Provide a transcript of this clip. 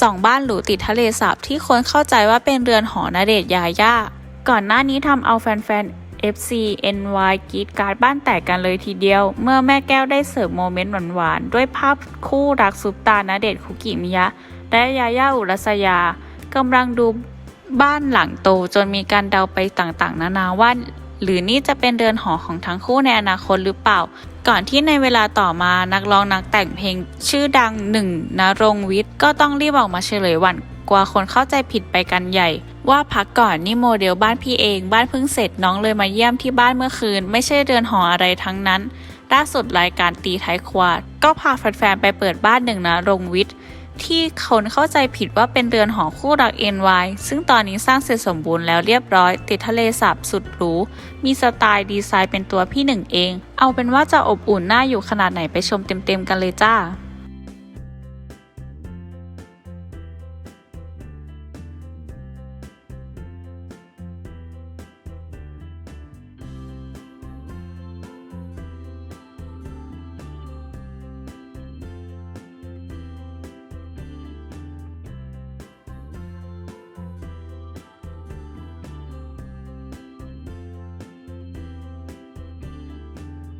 สองบ้านหรูติดทะเลสาบที่คนเข้าใจว่าเป็นเรือนหอนาเดชยาย่า ก่อนหน้านี้ทำเอาแฟนๆ FC NY กรีดการ์ดบ้านแตกกันเลยทีเดียว เมื่อแม่แก้วได้เสิร์ฟโมเมนต์หวานๆ ด้วยภาพคู่รักซุปตานาเดชคุกิมิยะ และยาย่าอุรัสยากำลังดูบ้านหลังโตจนมีการเดาไปต่างๆ นานาว่าหรือนี่จะเป็นเรือนหอของทั้งคู่ในอนาคตหรือเปล่า ก่อนที่ในเวลาต่อมานักร้องนักแต่งเพลงชื่อดังหนึ่งนรงวิทย์ก็ต้องรีบออกมาเฉลยหวันกว่าคนเข้าใจผิดไปกันใหญ่ ว่าพักก่อนนี่โมเดลบ้านพี่เองบ้านเพิ่งเสร็จน้องเลยมาเยี่ยมที่บ้านเมื่อคืน ไม่ใช่เรือนหออะไรทั้งนั้นล่าสุดรายการตีไทยควาด ก็พาแฟนๆไปเปิดบ้านหนึ่งนะรงวิทย์ ที่คนเข้าใจผิดว่าเป็นเรือนหอคู่รัก NY ซึ่งตอนนี้สร้างเสร็จสมบูรณ์แล้วเรียบร้อย ติดทะเลสาบสุดหรู มีสไตล์ดีไซน์เป็นตัวพี่หนึ่งเอง เอาเป็นว่าจะอบอุ่นน่าอยู่ขนาดไหนไปชมเต็มๆกันเลยจ้า